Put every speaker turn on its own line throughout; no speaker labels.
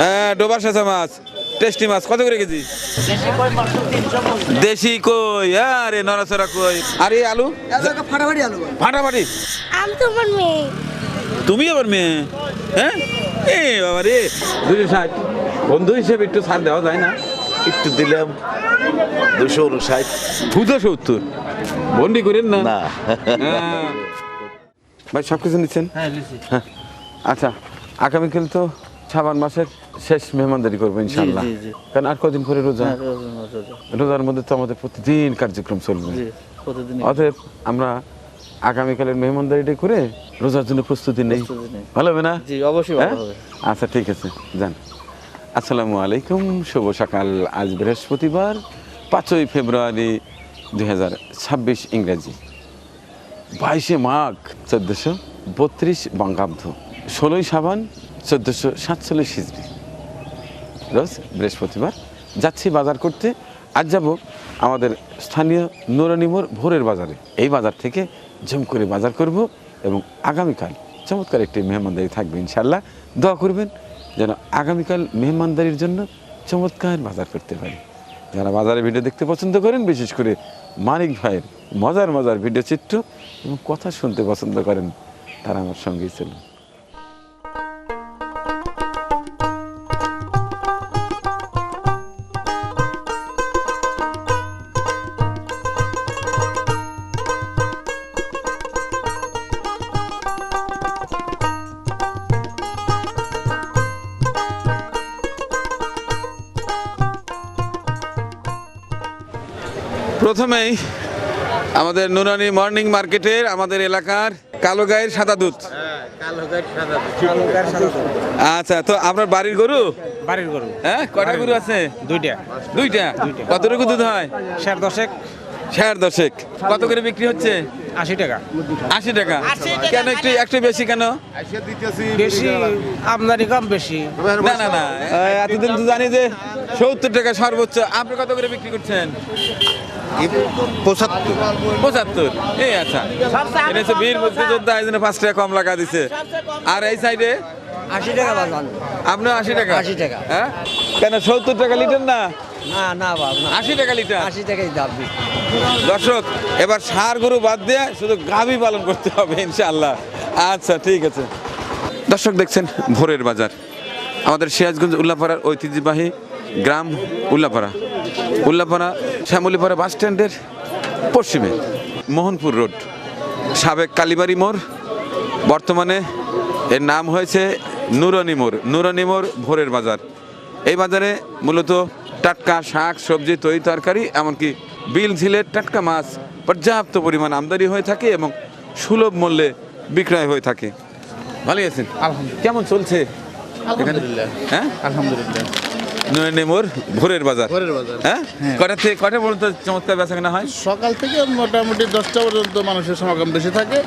হ্যাঁ ডোবার সাঁচা মাছ টেস্টি মাছ। কত করে কেজি? দেশি কই আরে নড়াচড়া কই। আরে আলু?
ফাটাফাটি আলু
ফাটাফাটি?
আমি মেয়ে।
তুমি আবার মেয়ে? হ্যাঁ? এ বাবা রে দুশো ষাট। বন্ধু হিসেবে একটু ছাড় দেওয়া যায় না।
একটু দিলাম দুশো ষাট
দুশো সত্তর। বন্ডি করেন না?
না।
হ্যাঁ। ভাই সব কিছু নিচ্ছেন হ্যাঁ। আচ্ছা আগামীকাল তো শ্রাবণ মাসের শেষ মেহমানদারি করব ইনশাল্লাহ। কারণ আর কদিন পরে রোজা।
হ্যাঁ, রোজা।
রোজার মধ্যে তো আমাদের প্রতিদিন কার্যক্রম চলবে। অতএব আমরা আগামীকালের মেহমানদারিটা করে রোজার জন্য প্রস্তুতি নেই। ভালো হবে না?
অবশ্যই
হ্যাঁ? আচ্ছা ঠিক আছে যান। আসসালামু আলাইকুম শুভ সকাল। আজ বৃহস্পতিবার পাঁচই ফেব্রুয়ারি দুই হাজার ছাব্বিশ ইংরেজি। বাইশে মাঘ চোদ্দোশো বত্রিশ বঙ্গাব্দ। ষোলোই সাবান চোদ্দোশো সাতচল্লিশ হিজড়ি। রোজ বৃহস্পতিবার যাচ্ছি বাজার করতে, আজ যাব আমাদের স্থানীয় নুরানিমোর ভোরের বাজারে। এই বাজার থেকে জম করে বাজার করব এবং আগামীকাল চমৎকার একটি মেহমানদারি থাকবে ইনশাল্লাহ দোয়া করবেন যেন আগামীকাল মেহমানদারির জন্য চমৎকার বাজার করতে পারি। যারা বাজারে ভিডিও দেখতে পছন্দ করেন, বিশেষ করে মানিক ভাইয়ের মজার মজার ভিডিও চিত্র এবং কথা শুনতে পছন্দ করেন, তারা আমার সঙ্গেই চলুন। প্রথমেই আমাদের নুরানি মর্নিং মার্কেটের আমাদের এলাকার কালো গায়ের সাদা দুধ। আচ্ছা তো আপনার বাড়ির গরু?
বাড়ির গরু।
হ্যাঁ কটা গরু আছে?
দুইটা।
দুইটা? কতটুকু দুধ হয়?
ষাট দশেক।
ষাট দশেক। কত করে বিক্রি হচ্ছে?
আশি টাকা।
আশি টাকা। কেন একটু একটু বেশি কেন?
বেশি আমদানি কম বেশি।
না না না। এতদিন তো জানি যে সত্তর টাকা সর্বোচ্চ। আপনি কত করে বিক্রি করছেন?
পঁচাত্তর।
পঁচাত্তর? এই আচ্ছা। এটা হচ্ছে বীর মুক্তিযোদ্ধা এই জন্য পাঁচ টাকা কম লাগা দিছে। আর এই সাইডে?
আশি টাকা বাজান
আপনার আশি টাকা?
80 টাকা।
হ্যাঁ? কেন সত্তর টাকা লিটার না?
না না বাবা
আশি টাকা লিটার?
আশি টাকাই দাম
দর্শক এবার সার গরু বাদ দিয়ে শুধু গাভী পালন করতে হবে ইনশাআল্লাহ। আচ্ছা ঠিক আছে। দর্শক দেখছেন ভোরের বাজার। আমাদের সিরাজগঞ্জ উল্লাপাড়ার ঐতিহ্যবাহী গ্রাম উল্লাপাড়া। উল্লাপাড়া শ্যামলীপাড়া বাস স্ট্যান্ডের পশ্চিমে মোহনপুর রোড। সাবেক কালীবাড়ি মোড় বর্তমানে এর নাম হয়েছে নুরানি মোড় নুরানি মোড় ভোরের বাজার। এই বাজারে মূলত টাটকা শাক সবজি তৈরি তরকারি এমনকি বিল ঝিলের টাটকা মাছ পর্যাপ্ত পরিমাণ আমদানি হয়ে থাকে এবং সুলভ মূল্যে বিক্রয় হয়ে থাকে। ভালোই আছেন? কেমন চলছে?
আলহামদুলিল্লাহ।
হ্যাঁ?
আলহামদুলিল্লাহ।
ভোরের বাজার।
ভোরের বাজার।
হ্যাঁ? কটা থেকে কটা পর্যন্ত চমৎকার বেচা কেনা হয়?
সকাল থেকে মোটামুটি দশটা পর্যন্ত মানুষের সমাগম বেশি থাকে।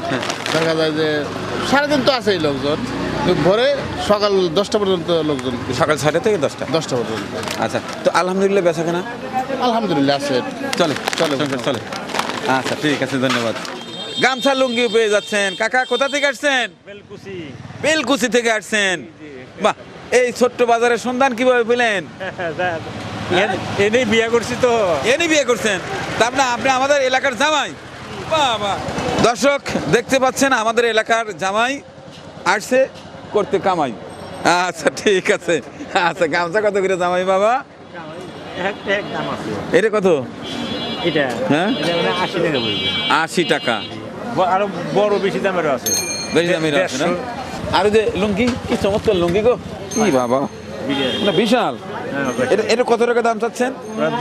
দেখা যায় যে সারাদিন তো আছেই লোকজন। ভোরে সকাল দশটা পর্যন্ত লোকজন
সকাল ছয়টা থেকে দশটা?
দশটা পর্যন্ত।
আচ্ছা তো আলহামদুলিল্লাহ বেচা কেনা?
আলহামদুলিল্লাহ আছে।
চলে
চলে,
চলে চলে। আচ্ছা ঠিক আছে ধন্যবাদ। গামছা লুঙ্গি পেয়ে যাচ্ছেন। কাকা কোথা থেকে আসছেন?
বেলকুচি।
বেলকুচি থেকে আসছেন। বাহ এই ছোট্ট বাজারের সন্ধান কীভাবে পেলেন?
এনেই বিয়ে করছি তো।
এনে বিয়ে করছেন? তার না আপনি আমাদের এলাকার জামাই। বাহ দর্শক দেখতে পাচ্ছেন আমাদের এলাকার জামাই আসছে করতে কামাই। আচ্ছা ঠিক আছে। আচ্ছা গামছা কত করে জামাই বাবা? এটা কত?
এটা।
হ্যাঁ?
মানে আশি টাকা আরও বড় বেশি দামেরও আছে।
বেশি দামের আছে না? আর যে লুঙ্গি কি চমৎকার লুঙ্গি গো। কি বাবা? না বিশাল। এটা এটা কত টাকা দাম চাচ্ছেন?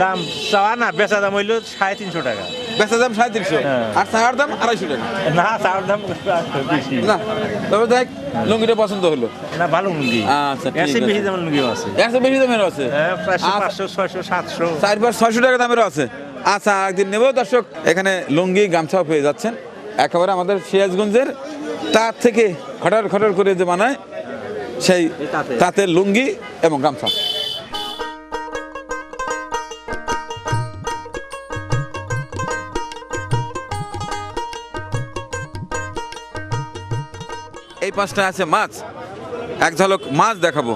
দাম চাওয়া না বেচা দাম হইল সাড়ে তিনশো টাকা।
বেচা দাম সাড়ে তিনশো?
হ্যাঁ।
আর দাম আড়াইশো টাকা।
না চাওয়ার দাম
না তবে দেখ লুঙ্গিটা পছন্দ হলো।
না ভালো লুঙ্গি।
আচ্ছা।
বেশি দামের লুঙ্গিও আছে।
একশো বেশি দামের আছে?
হ্যাঁ
আচ্ছা।
পাঁচশো ছয়শো সাতশো।
ছয়শো টাকা দামেরও আছে। আচ্ছা একদিন নেব। দর্শক এখানে লুঙ্গি গামছাও পেয়ে যাচ্ছেন। একেবারে আমাদের সিরাজগঞ্জের তার থেকে খটার খটার করে যে বানায় সেই
তাঁতের।
লুঙ্গি এবং গামছা। এই পাঁচটা আছে মাছ। এক ঝলক মাছ দেখাবো।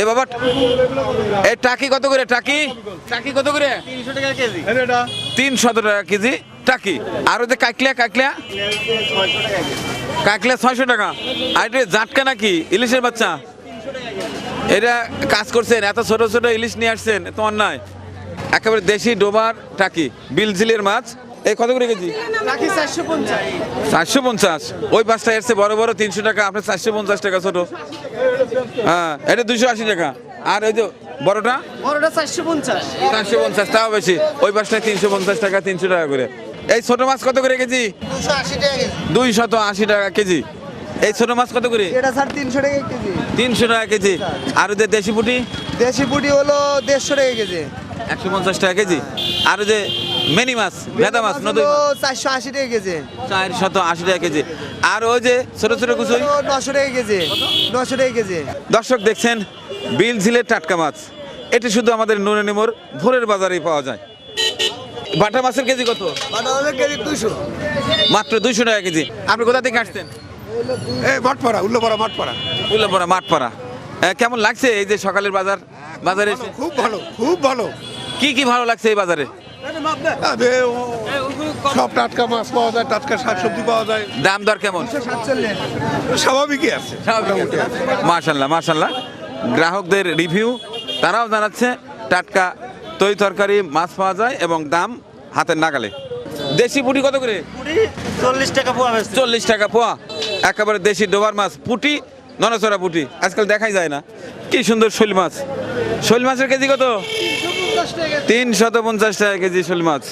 এ বাবা এই টাকি কত করে? টাকি? টাকি কত করে?
তিনশো টাকা কেজি।
তিনশত টাকা কেজি টাকি। আর ওই যে কাকলিয়া কাকলিয়া? কাকলিয়া ছয়শো টাকা। আর এটা জাটকা নাকি? ইলিশের বাচ্চা। এটা কাজ করছেন এত ছোট ছোট ইলিশ নিয়ে আসছেন তো অন্যায়। একেবারে দেশি ডোবার টাকি বিলঝিলের মাছ। এই কত করে কেজি? চারশো পঞ্চাশ। ওই পাঁচটা এসছে বড় বড় তিনশো টাকা আপনার চারশো পঞ্চাশ টাকা ছোট। হ্যাঁ এটা দুশো আশি টাকা। আর ওই যে বড়টা?
বড়টা চারশো পঞ্চাশ।
চারশো পঞ্চাশ তাও বেশি। ওই পাঁচটায় তিনশো পঞ্চাশ টাকা তিনশো টাকা করে। এই ছোট মাছ কত করে কেজি
দুশো আশি টাকা কেজি
দুই শত আশি টাকা কেজি এই ছোট মাছ কত করে
এটা স্যার তিনশো টাকা কেজি
তিনশো টাকা কেজি আর ওদের দেশি পুটি
দেশি পুটি হলো দেড়শো টাকা কেজি
একশো পঞ্চাশ টাকা কেজি আর যে মেনি মাছ ভেদা মাছ নদী
চারশো আশি টাকা কেজি
চার শত আশি টাকা কেজি আর ওই যে ছোট ছোট কুচুই
নশো টাকা কেজি নশো টাকা কেজি
দর্শক দেখছেন বিল ঝিলের টাটকা মাছ এটি শুধু আমাদের নুনে নিমোর ভোরের বাজারেই পাওয়া যায় বাটা মাছের কেজি কত?
বাটা কেজি দুশো
মাত্র দুইশো টাকা কেজি। আপনি কোথা থেকে আসছেন?
এই মাঠপাড়া উল্লোপাড়া মাঠপাড়া।
উল্লাপাড়া মাঠপাড়া। আহ, কেমন লাগছে এই যে সকালের বাজার? বাজারে
খুব ভালো খুব ভালো।
কি কি ভালো লাগছে এই বাজারে?
সব টাটকা মাছ পাওয়া যায় টাটকা শাকসবজি পাওয়া যায়।
দাম দর কেমন?
স্বাভাবিকই আছে।
মাশাল্লাহ মাশাল্লাহ গ্রাহকদের রিভিউ তারাও জানাচ্ছে টাটকা তৈ তরকারি মাছ পাওয়া যায় এবং দাম হাতের নাগালে। দেশি পুটি কত করে?
চল্লিশ টাকা পোয়া
চল্লিশ টাকা পোয়া। একেবারে দেশি ডোবার মাছ পুটি ননচড়া পুটি। আজকাল দেখাই যায় না। কি সুন্দর শৈল মাছ। শৈল মাছের কেজি কত? তিন শত পঞ্চাশ টাকা কেজি শৈল মাছ।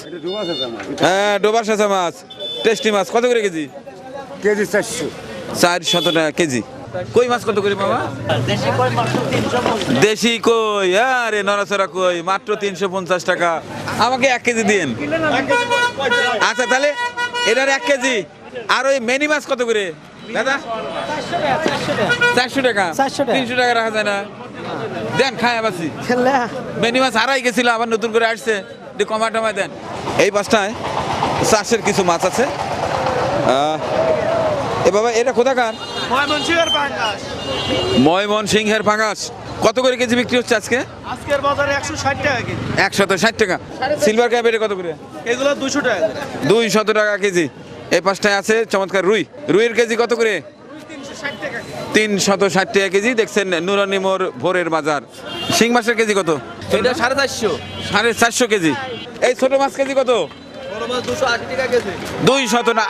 হ্যাঁ ডোবার সাঁচা মাছ। টেস্টি মাছ। কত করে কেজি?
কেজি চারশো।
চার শত টাকা কেজি। কই মাছ কত করে বাবা দেশি কই আরে নড়াচড়া কই মাত্র তিনশো পঞ্চাশ টাকা। আমাকে এক কেজি দিন। আচ্ছা তাহলে এটার এক কেজি। আর ওই মেনি মাছ কত করে? দাদা? চারশো টাকা। তিনশো টাকা রাখা যায় না। দেন খায় আবাসি মেনি মাছ হারাই গেছিল আবার নতুন করে আসছে। একটু কমা টমা দেন। এই পাঁচটায় চাষের কিছু মাছ আছে। এ বাবা এটা কোথাকার?
ময়মনসিংহের পাঙ্গাস।
ময়মন সিংহের ফাঁগাস কত করে কেজি বিক্রি হচ্ছে আজকে?
আজকের বাজারে একশো ষাট টাকা কেজি।
একশত ষাট টাকা। সিলভার ক্যাপ এটা কত করে?
এগুলো দুশো টাকা করে।
দুই শত টাকা কেজি। এই পাঁচটায় আছে চমৎকার রুই। রুইয়ের কেজি কত করে? তিন শত ষাট টাকা কেজি। দেখছেন নুরানিমোর ভোরের বাজার। শিং মাছের কেজি কত?
এটা সাড়ে চারশো।
সাড়ে চারশো কেজি। এই ছোট মাছ কেজি কত?
বড় মাছ দুশো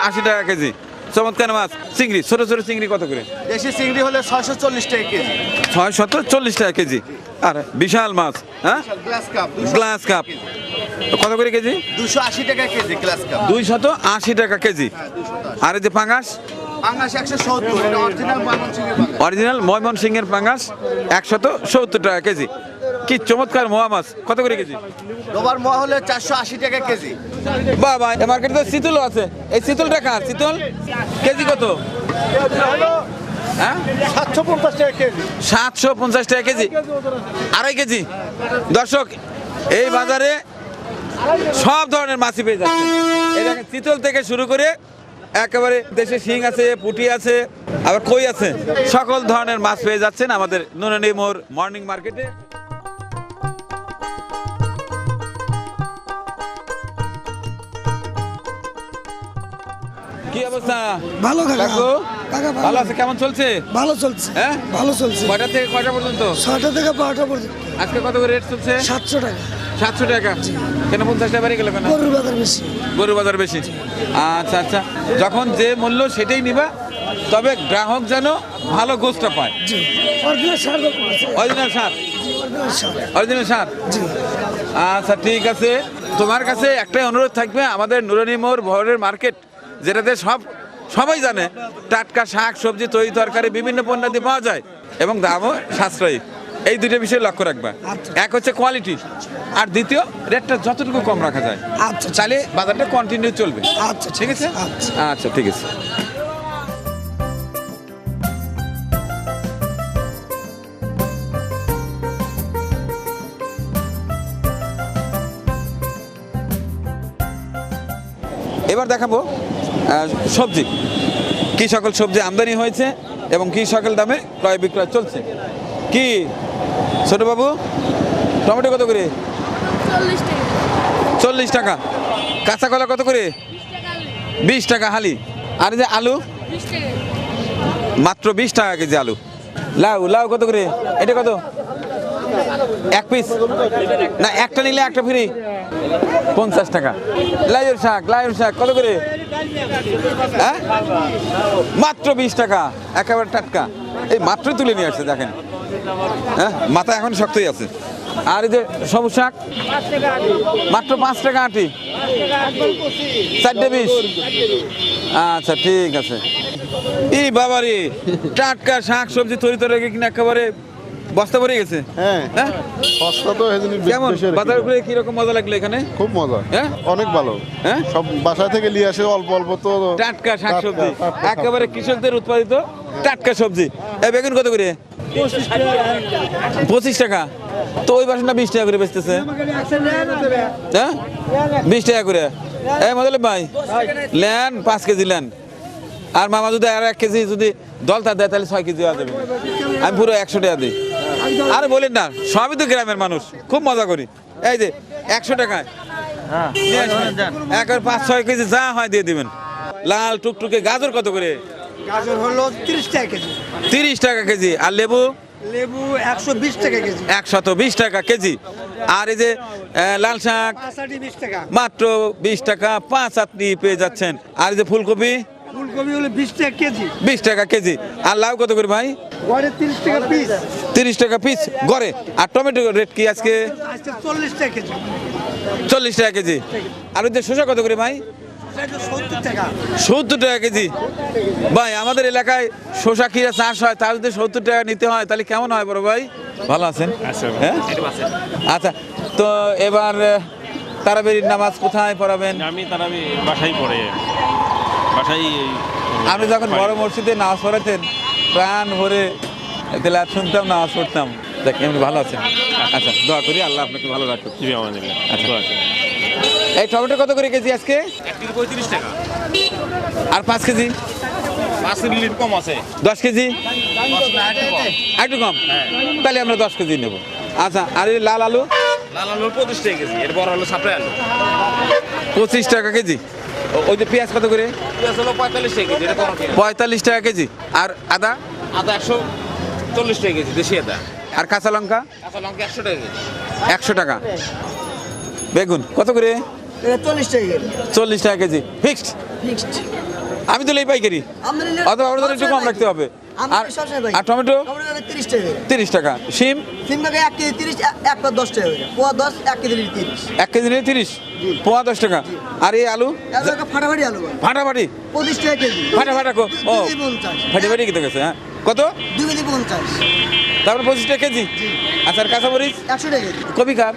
আশি টাকা কেজি।
চমৎকার মাছ। চিংড়ি ছোট ছোট চিংড়ি কত করে?
দেশি চিংড়ি হলে ছয়শো চল্লিশ টাকা কেজি।
ছয় শত চল্লিশ টাকা কেজি। আর বিশাল মাছ হ্যাঁ?
গ্লাস কাপ
গ্লাস কাপ কত করে কেজি?
দুশো আশি টাকা কেজি গ্লাস কাপ
দুই শত আশি টাকা কেজি। আর এই যে
সত্তর অরিজিনাল ময়মনসিংহের
ময়মন সিংহের পাঙ্গাস একশত সত্তর টাকা কেজি। কি চমৎকার মোয়া মাছ কত করে কেজি?
ডোবার মোয়া হলে চারশো আশি টাকা কেজি।
বাবা, এ মার্কেটে তো শীতলও আছে। এই শীতলটা কার? শীতল? কেজি কত? হ্যাঁ?
সাতশো পঞ্চাশ টাকা কেজি।
আড়াই কেজি। দর্শক, এই বাজারে সব ধরনের মাছই পেয়ে যাচ্ছে। এই চিতল থেকে শুরু করে একেবারে দেশে শিং আছে, পুঁটি আছে, আবার কই আছে। সকল ধরনের মাছ পেয়ে যাচ্ছেন আমাদের নুনানি মোড় মর্নিং মার্কেটে। কি অবস্থা?
ভালো কাকা। ভালো।
আছে? কেমন চলছে?
ভালো চলছে।
হ্যাঁ?
ভালো চলছে।
কয়টা থেকে কয়টা পর্যন্ত?
ছয়টা থেকে বারোটা পর্যন্ত।
আজকে কত করে রেট চলছে?
সাতশো টাকা।
সাতশো টাকা। কেন পঞ্চাশ টাকা বেড়ে গেল কেন?
গরুর বাজার বেশি।
গরু বাজার বেশি। আচ্ছা আচ্ছা। যখন যে মূল্য সেটাই নিবা তবে গ্রাহক যেন ভালো গোস্তটা পায়।
অরিজিনাল সার
অরিজিনাল সার? আচ্ছা ঠিক আছে। তোমার কাছে একটাই অনুরোধ থাকবে আমাদের নুরানি মোড় ভোরের মার্কেট। যেটাতে সব সবাই জানে টাটকা শাক সবজি তৈরি তরকারি বিভিন্ন পণ্যাদি পাওয়া যায় এবং দামও সাশ্রয়ী। এই দুটো বিষয় লক্ষ্য রাখবা। এক হচ্ছে কোয়ালিটি আর দ্বিতীয় রেটটা যতটুকু কম রাখা যায়।
আচ্ছা।
তাহলে বাজারটা কন্টিনিউ চলবে।
আচ্ছা
ঠিক আছে?
আচ্ছা।
আচ্ছা ঠিক আছে। এবার দেখাবো সবজি। কি সকল সবজি আমদানি হয়েছে এবং কি সকল দামে ক্রয় বিক্রয় চলছে? কি? ছোটবাবু টমেটো কত করে?
চল্লিশ টাকা।
কাঁচা কলা কত করে? বিশ টাকা হালি। আর যে আলু? মাত্র বিশ টাকা কেজি আলু। লাউ লাউ কত করে? এটা কত? এক পিস? না একটা নিলে একটা ফ্রি। পঞ্চাশ টাকা। লাইয়ের শাক লাইয়ের শাক, কত করে? হ্যাঁ? মাত্র বিশ টাকা, একেবারে টাটকা। এই মাত্র তুলে নিয়ে আসছে, দেখেন। হ্যাঁ? মাথা এখন শক্তই আছে। আর এই যে সবুজ শাক? মাত্র পাঁচ টাকা আটি। চারটে বিশ। আচ্ছা ঠিক আছে। ই বাবা রে টাটকা শাক, সবজি তরি তরি কিনা একেবারে বস্তা ভরে গেছে?
হ্যাঁ।
হ্যাঁ?
সস্তা তো
কেমন?
কি।
বাজার মজা লাগল এখানে?
খুব মজা।
হ্যাঁ?
অনেক ভালো।
হ্যাঁ?
সব বাসা থেকে নিয়ে আসে অল্প অল্প তো
টাটকা একেবারে কৃষকদের উৎপাদিত টাটকা সবজি। এই বেগুন কত করে? পঁচিশ টাকা। তো ওই বাসনটা বিশ টাকা করে বেচতেছে। হ্যাঁ? বিশ টাকা করে। এই মদলে ভাই লেন পাঁচ কেজি লেন। আর মামা যদি আর এক কেজি যদি দলটা দেয় তাহলে ছয় কেজি দেওয়া যাবে। আমি পুরো একশো টাকা দিই। আরে বলেন না সবই তো গ্রামের মানুষ খুব মজা করি। এই যে একশো টাকায়। নিয়ে একবার পাঁচ ছয় কেজি যা হয় দিয়ে দিবেন। লাল টুকটুকে গাজর কত করে?
গাজর হলো তিরিশ টাকা কেজি।
তিরিশ টাকা কেজি। আর লেবু?
লেবু একশো বিশ টাকা কেজি।
একশত বিশ টাকা কেজি। আর এই যে লাল শাক?
বিশ টাকা।
মাত্র বিশ টাকা পাঁচ আপনি পেয়ে যাচ্ছেন। আর এই যে ফুলকপি?
ফুলকপি হলো বিশ টাকা কেজি।
বিশ টাকা কেজি। আর লাউ কত করে ভাই?
গড়ে তিরিশ টাকা পিস
তিরিশ টাকা পিস গড়ে। আর টমেটো রেট কি আজকে?
আজকে চল্লিশ টাকা কেজি।
চল্লিশ টাকা কেজি। আর ওই যে শসা কত করে ভাই?
সত্তর টাকা।
সত্তর টাকা কেজি। ভাই আমাদের এলাকায় শসা কিরা চাষ হয়? তার যদি সত্তর টাকা নিতে হয় তাহলে কেমন হয় বড় ভাই? ভালো আছেন? হ্যাঁ? আচ্ছা তো এবার তারাবির নামাজ কোথায় পড়াবেন?
আমি তার আমি বাসায় পড়ে। বাসায়
আপনি যখন বড় মসজিদে নামাজ পড়াতেন প্রাণ ভরে তেলাত শুনতাম নামাজ পড়তাম। দেখ এমনি ভালো আছেন? আচ্ছা দোয়া করি আল্লাহ আপনাকে ভালো
জিবি আমাদের
আচ্ছা। এই টমেটো কত করে কেজি আজকে?
পঁয়ত্রিশ টাকা।
আর পাঁচ কেজি?
পাঁচ মিনিট কম আছে।
দশ কেজি? একটু কম। তাহলে আমরা দশ কেজি নেব। আচ্ছা আর এই লাল আলু?
লাল আলু পঁচিশ টাকা কেজি এর বড় আলু সাপ্লাই আলু।
পঁচিশ টাকা কেজি। ওই যে পেঁয়াজ কত করে?
পেঁয়াজ হলো পঁয়তাল্লিশ টাকা কেজি
পঁয়তাল্লিশ টাকা কেজি। আর আদা?
আদা একশো চল্লিশ টাকা কেজি দেশি আদা।
আর কাঁচা লঙ্কা?
কাঁচা লঙ্কা একশো টাকা কেজি।
একশো টাকা। বেগুন কত করে?
চল্লিশ টাকা
চল্লিশ টাকা কেজি। ফিক্সড?
ফিক্সড।
আমি তো এই পাইকারি। অথবা আমাদের একটু কম রাখতে হবে। আর আর টমেটো?
তিরিশ টাকা
তিরিশ টাকা। শিম?
তিন এক কেজি তিরিশ এক পর দশ টাকা পোয়া দশ এক কেজি তিরিশ।
এক কেজি নিয়ে তিরিশ? পোয়া দশ টাকা। আর এই আলু?
ফাটাফাটি আলু
ফাটাফাটি?
পঁচিশ টাকা কেজি।
ফাটা ফাটা কো ও।
দুই কেজি পঞ্চাশ।
ফাটি ফাটি গেছে হ্যাঁ? কত?
দুই কেজি পঞ্চাশ।
তারপরে পঁচিশ টাকা কেজি? আচ্ছা আর কাঁচামরিচ
একশো টাকা কেজি।
কপি কার?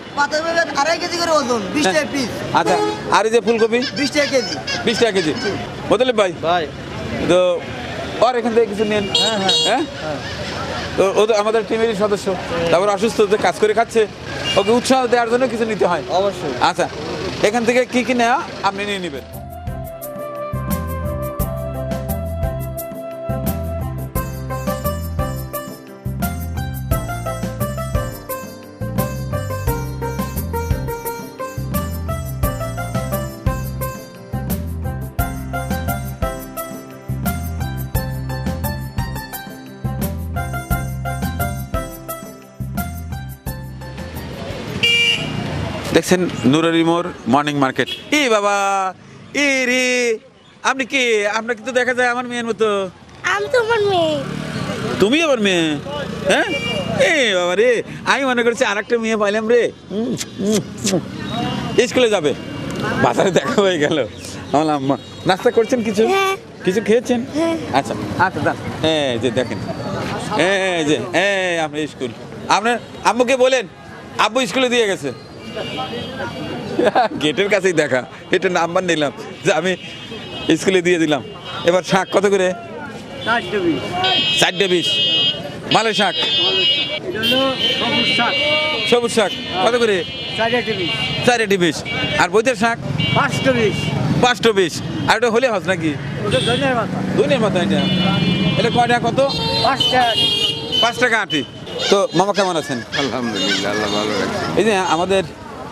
আড়াই কেজি করে ওজন বিশ টাকা পিস
আচ্ছা আর এই যে ফুলকপি?
বিশ টাকা কেজি।
বিশ টাকা কেজি। বদলে ভাই।
ভাই।
তো আর এখান থেকে কিছু নেন? হ্যাঁ তো ও তো আমাদের টিমেরই সদস্য। তারপর অসুস্থ যে কাজ করে খাচ্ছে ওকে উৎসাহ দেওয়ার জন্য কিছু নিতে হয়।
অবশ্যই।
আচ্ছা এখান থেকে কি কি নেওয়া আপনি নিয়ে নেবেন? দেখছেন নুরারি মোর মর্নিং মার্কেট ই বাবা ই রে আপনি কি? আপনার কিন্তু দেখা যায় আমার মেয়ের মতো।
আমি তোমার মেয়ে।
তুমি আমার মেয়ে? হ্যাঁ? এ বাবা রে আমি মনে করছি আর একটা মেয়ে পাইলাম রে। স্কুলে যাবে। বাজারে দেখা হয়ে গেল। আমার আম্মা নাস্তা করছেন কিছু?
হ্যাঁ।
কিছু খেয়েছেন?
হ্যাঁ।
আচ্ছা আচ্ছা দান এই যে দেখেন। এই যে এই আপনার স্কুল। আপনার আম্মুকে বলেন আব্বু স্কুলে দিয়ে গেছে। গেটের কাছেই দেখা এটা নাম্বার নিলাম যে আমি স্কুলে দিয়ে দিলাম। এবার শাক কত করে? চারটে বিশ। মালের শাক। সবুজ শাক কত করে? চারটে বিশ। আর বৈদের শাক? পাঁচটা বিশ। আর ওটা হলে হস নাকি? দুনিয়ার মাথা এটা। এটা কয় টাকা কত পাঁচ টাকা আটি। তো মামা কেমন আছেন?
আলহামদুলিল্লাহ আল্লাহ ভালো
এই যে আমাদের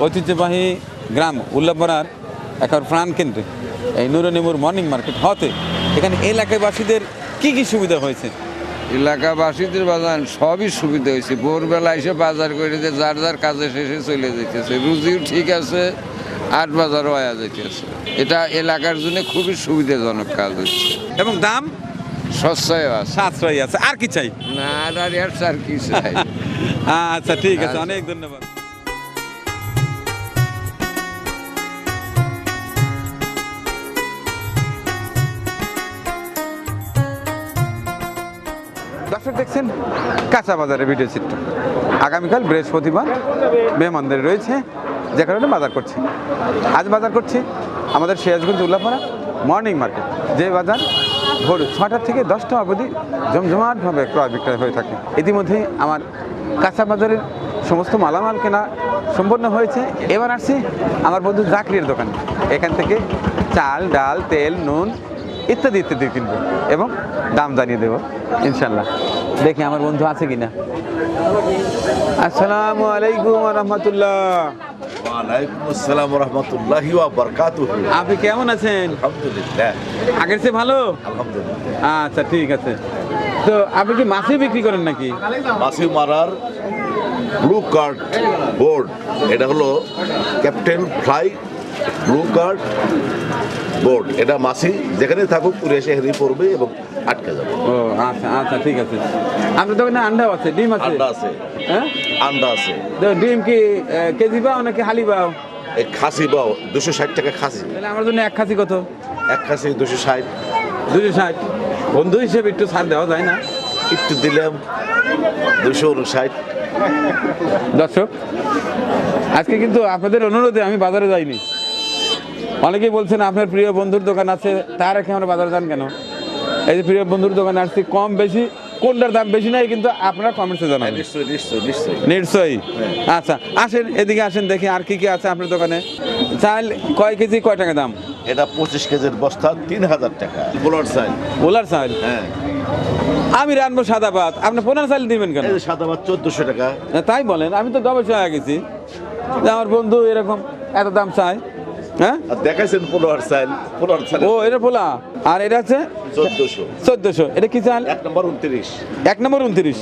ঐতিহ্যবাহী গ্রাম উল্লাপাড়ার এখন প্রাণ কেন্দ্রে এই নুরনিমুর মর্নিং মার্কেট হতে এখানে এলাকাবাসীদের কি কি সুবিধা হয়েছে?
এলাকাবাসীদের বাজার সবই সুবিধা হয়েছে। ভোরবেলা এসে বাজার করে যে যার যার কাজে শেষে চলে যেতেছে রুজিও ঠিক আছে আট বাজারও আয়া যাইতেছে। এটা এলাকার জন্য খুবই সুবিধাজনক কাজ হচ্ছে।
এবং দাম?
সস্তায় আছে।
সাশ্রয়ী আছে। আর কি চাই?
না আর আর কি চাই?
আচ্ছা ঠিক আছে। অনেক ধন্যবাদ। দর্শক দেখছেন? কাঁচা বাজারের ভিডিও চিত্র। আগামীকাল বৃহস্পতিবার মেহমানদের রয়েছে। যে কারণে বাজার করছি। আজ বাজার করছি আমাদের সিরাজগঞ্জ উল্লাপাড়া মর্নিং মার্কেট। যে বাজার ভোর ছটা থেকে দশটা অবধি জমজমাটভাবে ক্রয় বিক্রয় হয়ে থাকে। ইতিমধ্যেই আমার কাঁচা বাজারের সমস্ত মালামাল কেনা সম্পন্ন হয়েছে। এবার আসছি আমার বন্ধু জাকরির দোকান। এখান থেকে চাল, ডাল, তেল, নুন ইত্যাদি ইত্যাদি কিনবো এবং দাম জানিয়ে দেবো ইনশাল্লাহ দেখি আমার বন্ধু আছে কিনা। আসসালামু আলাইকুম রহমতুল্লাহ।
ওয়ালাইকুম আসসালাম রহমতুল্লাহি ওয়া বারাকাতুহু।
আপনি কেমন আছেন?
আলহামদুলিল্লাহ।
আগের চেয়ে ভালো?
আলহামদুলিল্লাহ।
আচ্ছা ঠিক আছে। তো আপনি কি মাছই বিক্রি করেন নাকি?
মাসি মারার ব্লু কার্ড বোর্ড এটা হলো captain fly blue card board এটা মাসি যেখানে থাকুক উড়ে এসে হেরি পড়বে এবং আটকে যাবে।
ও আচ্ছা আচ্ছা ঠিক আছে। আপনার দোকানে আন্ডাও আছে ডিম আছে?
আন্ডা আছে।
হ্যাঁ?
আন্ডা আছে।
তো ডিম কি কেজি পাও নাকি হালি পাও?
এই খাসি বাও দুশো ষাট টাকা খাসি।
তাহলে আমার জন্য এক খাসি কত?
এক খাসি দুশো ষাট।
দুশো ষাট। বন্ধু হিসেবে একটু ছাড় দেওয়া যায় না?
একটু দিলাম দুশো উনষাট
দর্শক আজকে কিন্তু আপনাদের অনুরোধে আমি বাজারে যাইনি। অনেকেই বলছেন আপনার প্রিয় বন্ধুর দোকান আছে তার রেখে আমরা বাজারে যান কেন? এই যে প্রিয় বন্ধুর দোকানে আসছি কম বেশি কোনটার দাম বেশি নাই কিন্তু আপনারা কমেন্টসে জানাবেন।
নিশ্চয়ই নিশ্চয়ই নিশ্চয়ই।
নিশ্চয়ই। আচ্ছা আসেন এদিকে আসেন দেখি আর কি কি আছে আপনার দোকানে। চাল কয় কেজি কয় টাকা দাম?
এটা পঁচিশ কেজির বস্তা তিন হাজার টাকা। ব্লড সাইজ
ওলার চাল?
হ্যাঁ।
আমি রানবো সাদা ভাত আপনি পনেরো চাল দিবেন কেন?
সাদা ভাত চোদ্দশো টাকা।
তাই বলেন আমি তো গবেষণা গেছি। আমার বন্ধু এরকম এত দাম চায়। হ্যাঁ?
দেখাইছেন
ও এটা পোলা। আর এটা আছে?
চোদ্দশো।
চোদ্দশো। এটা কি চাল?
এক নম্বর উনত্রিশ।
এক নম্বর উনত্রিশ।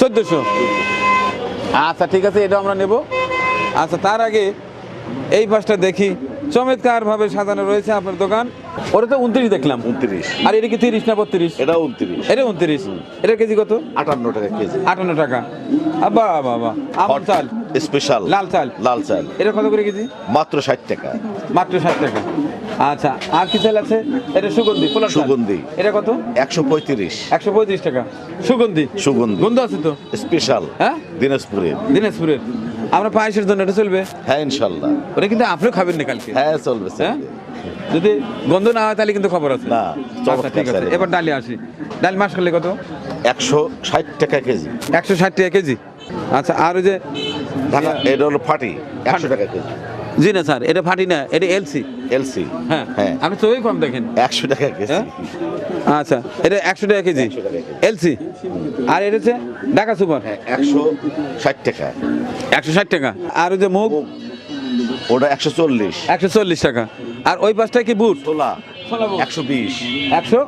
চোদ্দশো। আচ্ছা ঠিক আছে এটা আমরা নেব। আচ্ছা তার আগে এই পাশটা দেখি। চমৎকার ভাবে সাজানো রয়েছে আপনার দোকান। ওটা তো উনত্রিশ দেখলাম।
উনত্রিশ।
আর এটা কি তিরিশ না বত্রিশ?
এটা উনত্রিশ।
এটা উনত্রিশ। এটা কেজি কত?
আটান্ন টাকা কেজি।
আটান্ন টাকা। আবা বাবা আমার চাল।
স্পেশাল।
লাল চাল।
লাল চাল।
এটা কত করে কেজি?
মাত্র ষাট টাকা।
মাত্র ষাট টাকা। আচ্ছা আর কি চাল আছে? এটা সুগন্ধি
সুগন্ধি।
এটা কত?
একশো পঁয়ত্রিশ।
একশো পঁয়ত্রিশ টাকা। সুগন্ধি।
সুগন্ধি।
গন্ধ আছে তো?
স্পেশাল।
হ্যাঁ?
দিনাজপুরের।
দিনাজপুরের। আমরা পায়েসের জন্য এটা চলবে?
হ্যাঁ ইনশাল্লাহ।
ওরা কিন্তু আপনিও খাবেন না কালকে।
হ্যাঁ চলবে
হ্যাঁ? যদি গন্ধ না হয় তাহলে কিন্তু খবর আছে।
না,
আচ্ছা ঠিক আছে। এবার ডালে আসি। ডাল মাস করলে কত?
একশো ষাট টাকা কেজি।
একশো ষাট টাকা কেজি? আচ্ছা আর ওই যে
ঢাকা এটা হলো ফাটি একশো টাকা কেজি।
জি না স্যার এটা ফাটি না এটা এলসি
এলসি
হ্যাঁ
হ্যাঁ।
আপনি চোখেই কম দেখেন।
একশো টাকা কেজি।
হ্যাঁ? আচ্ছা এটা একশো টাকা কেজি।
100 টাকা কেজি।
এলসি আর এটা হচ্ছে ঢাকা সুপার।
হ্যাঁ একশো ষাট টাকা।
একশো ষাট টাকা। আর ওই যে মুগ?
ওটা একশো চল্লিশ।
একশো চল্লিশ টাকা। আর ওই পাশটায় কি বুট?
ছোলা। একশো বিশ।
একশো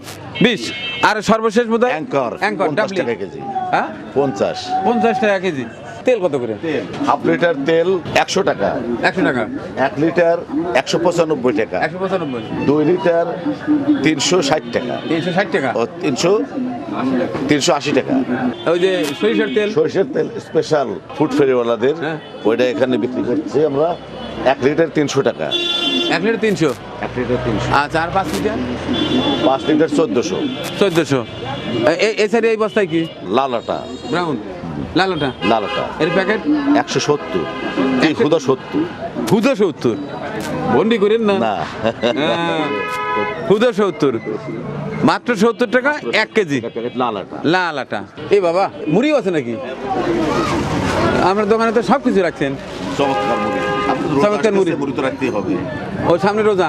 বিশ। আর সর্বশেষ বোধ হয়
অ্যাঙ্কর।
অ্যাঙ্কর
পঞ্চাশ টাকা কেজি।
হ্যাঁ?
পঞ্চাশ।
পঞ্চাশ টাকা কেজি। তেল কত করে?
হাফ লিটার তেল একশো টাকা।
একশো টাকা।
এক লিটার একশো পঁচানব্বই টাকা।
একশো পঁচানব্বই।
দুই লিটার তিনশো ষাট টাকা।
তিনশো ষাট টাকা?
ও তিনশো তিনশো আশি টাকা।
ওই যে সরিষার তেল?
সরষের তেল স্পেশাল ফুড ফেরিওয়ালাদের। ওইটা এখানে বিক্রি করছি আমরা। এক লিটার তিনশো টাকা।
এক লিটার তিনশো?
এক লিটার তিনশো।
আচ্ছা আর পাঁচ লিটার?
পাঁচ লিটার চোদ্দশো।
চোদ্দশো। এই সাইডে এই বস্তায় কি?
লালাটা
ব্রাউন। লালটা
লালাটা
এর প্যাকেট
একশো সত্তর। খুদা সত্তর।
হুদো সত্তর? বন্ডি করেন না?
না।
হ্যাঁ, সত্তর। মাত্র সত্তর টাকা এক কেজি।
লালাটা।
লাল আটা এই বাবা মুড়িও আছে নাকি? আমার দোকানে তো সব কিছু রাখছেন।
চমৎকার মুড়ি।
চমৎকার মুড়ি।
মুড়ি তো রাখতেই হবে।
ও সামনে রোজা?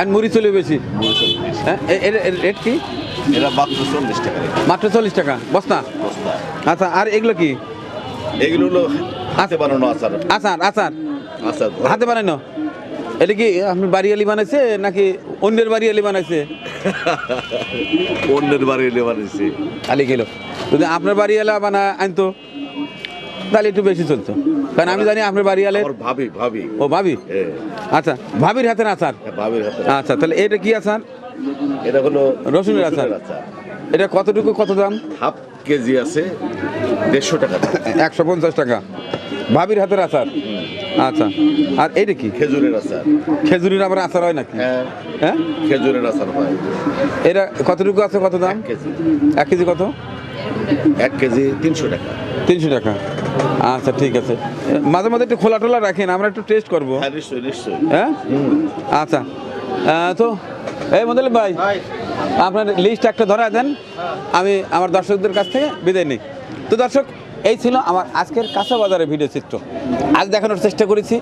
আর মুড়ি চলে বেশি। হ্যাঁ রেট কি?
এটা মাত্র চল্লিশ টাকা
মাত্র চল্লিশ টাকা বস্তা?
বস্তা।
আচ্ছা আর এগুলো কি?
এগুলো হলো হাতে বানানো আচার।
আচার আচার?
আচার
হাতে বানানো? এটা কি আপনি বাড়িয়ালি বানাইছে নাকি অন্যের বাড়িয়ালি বানাইছে?
অন্যের বাড়ি এনে বানিয়েছি
খালি। গেল যদি আপনার বাড়িওয়ালা বানা আনতো তাহলে একটু বেশি চলতো। কারণ আমি জানি আপনার বাড়িওয়ালে
আমার ভাবি ভাবি।
ও ভাবি?
হ্যাঁ,
আচ্ছা ভাবির হাতের আচার।
ভাবির হাতে
আচ্ছা তাহলে এটা কি আচার?
এটা হলো
রসুনের আচার। এটা কতটুকু কত দাম?
হাফ কেজি আছে দেড়শো টাকা।
একশো পঞ্চাশ টাকা। ভাবির হাতের আচার? আচ্ছা। আর এইটা কি?
খেজুরের আচার।
খেজুরির আবার আচার হয় নাকি?
হ্যাঁ।
হ্যাঁ?
খেজুরের আচার হয়।
এটা কতটুকু আছে কত দাম?
কেজি।
এক কেজি কত?
এক কেজি তিনশো টাকা।
তিনশো টাকা। আচ্ছা ঠিক আছে। মাঝে মাঝে একটু খোলা টোলা রাখেন আমরা একটু টেস্ট করব।
হ্যাঁ নিশ্চয়ই নিশ্চয়ই।
হ্যাঁ? আচ্ছা। তো এই মন্ডলী ভাই আপনার লিস্ট একটা ধরা দেন। আমি আমার দর্শকদের কাছ থেকে বিদায় নিই। তো দর্শক এই ছিল আমার আজকের কাঁচা বাজারের ভিডিও চিত্র। আজ দেখানোর চেষ্টা করেছি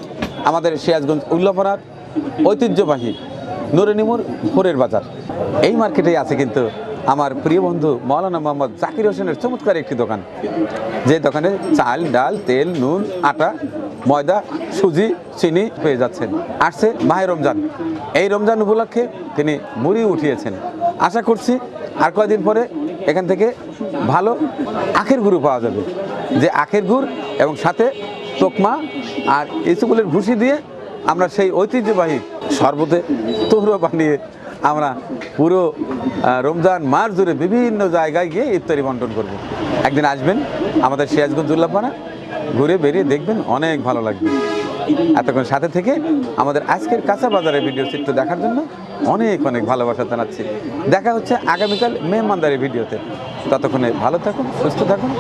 আমাদের সিরাজগঞ্জ উল্লাপাড়ার ঐতিহ্যবাহী নুরেনিমুর ফোরের বাজার। এই মার্কেটেই আছে কিন্তু আমার প্রিয় বন্ধু মৌলানা মোহাম্মদ জাকির হোসেনের চমৎকার একটি দোকান। যে দোকানে চাল, ডাল, তেল, নুন, আটা, ময়দা, সুজি, চিনি পেয়ে যাচ্ছেন। আসছে মাহে রমজান। এই রমজান উপলক্ষে তিনি মুড়ি উঠিয়েছেন। আশা করছি আর কয়েকদিন পরে এখান থেকে ভালো আখের গুঁড়ো পাওয়া যাবে। যে আখের গুড় এবং সাথে তোকমা আর ইসুকুলের ভুসি দিয়ে আমরা সেই ঐতিহ্যবাহী শরবতে তহরুয়া বানিয়ে আমরা পুরো রমজান মাস জুড়ে বিভিন্ন জায়গায় গিয়ে ইফতারি বন্টন করব। একদিন আসবেন আমাদের সিরাজগঞ্জ উল্লাপাড়া, ঘুরে বেরিয়ে দেখবেন অনেক ভালো লাগবে। এতক্ষণ সাথে থেকে আমাদের আজকের কাঁচা বাজারের ভিডিও চিত্র দেখার জন্য অনেক অনেক ভালোবাসা জানাচ্ছি। দেখা হচ্ছে আগামীকাল মেহমানদারি ভিডিওতে। ততক্ষণে ভালো থাকুন, সুস্থ থাকুন।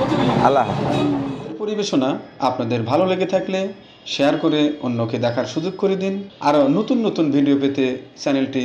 আল্লাহ
পরিবেশনা আপনাদের ভালো লেগে থাকলে শেয়ার করে অন্যকে দেখার সুযোগ করে দিন। আরও নতুন নতুন ভিডিও পেতে চ্যানেলটি